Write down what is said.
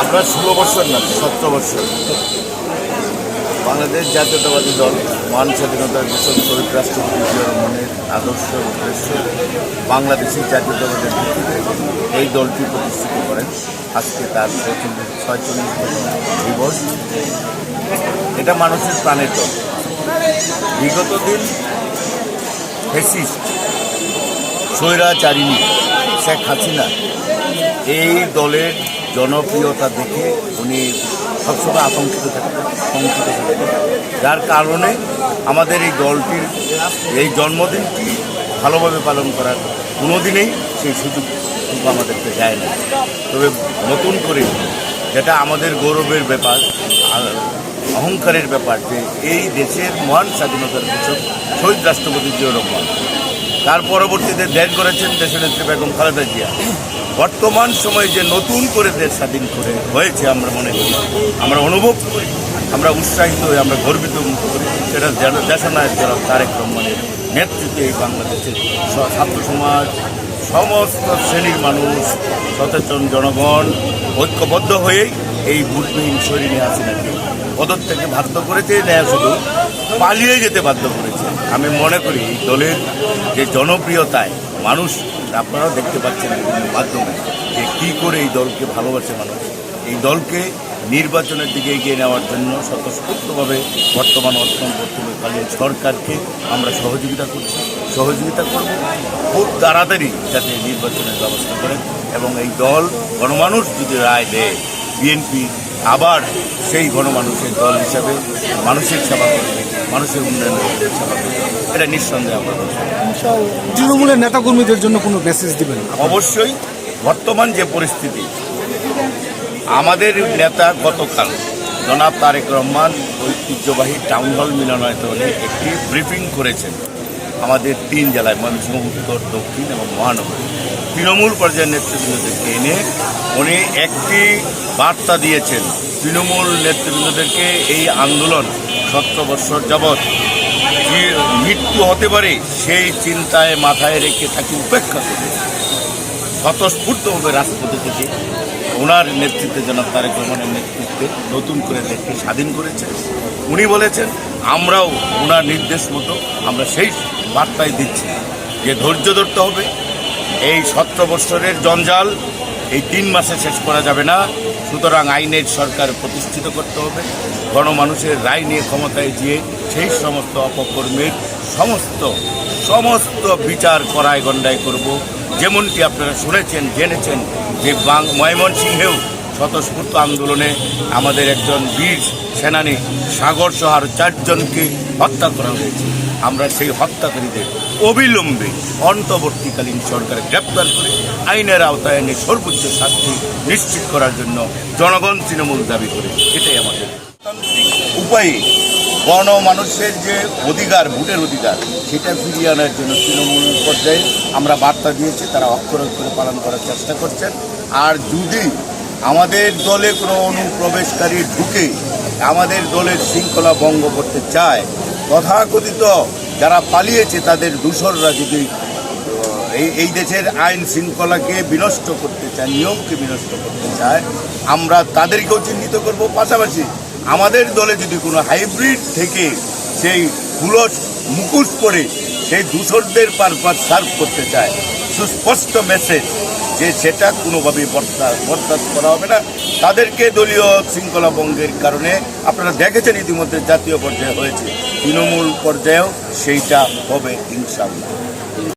আমরা ষোলো বছর না, সতেরো বছর। বাংলাদেশ জাতীয়তাবাদী দল মহান স্বাধীনতার ঘোষক শহীদ রাষ্ট্রপতি রহমানের আদর্শ উদ্দেশ্য বাংলাদেশের জাতীয়তাবাদের ভিত্তিতে এই দলটি প্রতিষ্ঠিত করেন। আজকে তার ছয়চল্লিশ ছয়চল্লিশতম দিবস। এটা মানুষের প্রাণের দল বিগত দিন ফেসিস্ট, স্বৈরাচারিণী শেখ হাসিনা এই দলের জনপ্রিয়তা দেখে উনি সবসময় আতঙ্কিত থাকতেন শঙ্কিত থাকতেন। যার কারণে আমাদের এই দলটির এই জন্মদিনটি ভালোভাবে পালন করার কোনোদিনেই সেই সুযোগ কিন্তু আমাদেরকে দেয় না। তবে নতুন করে যেটা আমাদের গৌরবের ব্যাপার অহংকারের ব্যাপার যে এই দেশের মহান স্বাধীনতার ঘোষক শহীদ রাষ্ট্রপতি জিয়া রহমান। তার পরবর্তীতে দেশ করেছেন দেশের নেত্রী বেগম খালেদা জিয়া। বর্তমান সময়ে যে নতুন করে দেশ স্বাধীন করে হয়েছে আমরা মনে করি, আমরা অনুভব করি, আমরা উৎসাহিত হয়ে আমরা গর্বিত করি। সেটা দেশনায়ক জনাব তারেক রহমানের নেতৃত্বে এই বাংলাদেশের ছাত্র সমাজ, সমস্ত শ্রেণির মানুষ, সচেতন জনগণ, ঐক্যবদ্ধ হয়েই এই ভোটবিহীন শরীরে হাসিনাকে পদত্যাগে বাধ্য করেছে নেয়া শুধু পালিয়ে যেতে বাধ্য করেছে। আমি মনে করি, এই দলের যে জনপ্রিয়তায় মানুষ আপনারাও দেখতে পাচ্ছেন বিভিন্ন মাধ্যমে, যে কী করে এই দলকে ভালোবাসে মানুষ। এই দলকে নির্বাচনের দিকে এগিয়ে নেওয়ার জন্য স্বতঃস্ফূর্তভাবে বর্তমান অন্তর্বর্তীকালীন সরকারকে আমরা সহযোগিতা করছি। সহযোগিতা করব। খুব তাড়াতাড়ি যাতে নির্বাচনের ব্যবস্থা করেন এবং এই দল, গণমানুষ যদি রায় দেয়, বিএনপি আবার সেই গণমানুষের দল হিসাবে মানুষের সেবা করবে মানুষের উন্নয়নের সেবা করবে। এটা নিঃসন্দেহে আমরা। তৃণমূলের নেতাকর্মীদের জন্য কোনো মেসেজ দিবেন? অবশ্যই বর্তমান যে পরিস্থিতি আমাদের নেতা গতকাল জনাব তারেক রহমান ঐতিহ্যবাহী টাউন হল মিলনায়তনে একটি ব্রিফিং করেছেন। আমাদের তিন জেলায়, ময়মনসিংহ, উত্তর, দক্ষিণ এবং মহানগর। তৃণমূল পর্যায়ের নেতৃবৃন্দদেরকে এনে উনি একটি বার্তা দিয়েছেন, তৃণমূল নেতৃবৃন্দদেরকে এই আন্দোলন সতেরো বৎসর যাবৎ মৃত্যু হতে পারে, সেই চিন্তায় মাথায় রেখে তাকে উপেক্ষা করে। স্বতঃস্ফূর্তভাবে রাজপথে থেকে ওনার নেতৃত্বে, জনাব তারেক রহমানের নেতৃত্বে নতুন করে দেশকে স্বাধীন করেছে। উনি বলেছেন, আমরাও ওনার নির্দেশ মতো আমরা সেই বার্তাই দিচ্ছি যে ধৈর্য ধরতে হবে। এই সতেরো বৎসরের জঞ্জাল এই তিন মাসে শেষ করা যাবে না। সুতরাং আইনের সরকার প্রতিষ্ঠিত করতে হবে। গণমানুষের রায় নিয়ে ক্ষমতায় গিয়ে সেই সমস্ত অপকর্মের সমস্ত সমস্ত বিচার করায় গণ্ডায় করব। যেমনটি আপনারা শুনেছেন, জেনেছেন যে ময়মনসিংহেও স্বতঃস্ফূর্ত আন্দোলনে আমাদের একজন বীর সেনানী সাগর সহ আরও চারজনকে হত্যা করা হয়েছে। আমরা সেই হত্যাকারীদের অবিলম্বে অন্তর্বর্তীকালীন সরকার গ্রেপ্তার করে আইনের আওতায় এনে সর্বোচ্চ শাস্তি নিশ্চিত করার জন্য জনগণ তৃণমূল দাবি করে, এটাই আমাদের। গণতান্ত্রিক উপায়ে গণমানুষের যে অধিকার, ভোটের অধিকার, সেটা ফিরিয়ে আনার জন্য তৃণমূল পর্যায়ে আমরা বার্তা দিয়েছি, তারা অক্ষর অক্ষরে পালন করার চেষ্টা করছেন। আর যদি আমাদের দলে কোনো অনুপ্রবেশকারী ঢুকে আমাদের দলের শৃঙ্খলা ভঙ্গ করতে চায়, তথাকথিত যারা পালিয়েছে তাদের দূষররা যদি এই এই দেশের আইন শৃঙ্খলাকে বিনষ্ট করতে চায়, নিয়মকে বিনষ্ট করতে চায়, আমরা তাদেরকেও চিহ্নিত করব। পাশাপাশি আমাদের দলে যদি কোনো হাইব্রিড থেকে সেই হুলস মুখোশ পরে সেই দূষরদের পারপাস সার্ভ করতে চায়, সুস্পষ্ট মেসেজ যে সেটা কোনোভাবেই বরদাস্ত করা হবে না। তাদেরকে দলীয় শৃঙ্খলা ভঙ্গের কারণে আপনারা দেখেছেন ইতিমধ্যে জাতীয় পর্যায়ে হয়েছে, তৃণমূল পর্যায়েও সেইটা হবে ইনশাল্লাহ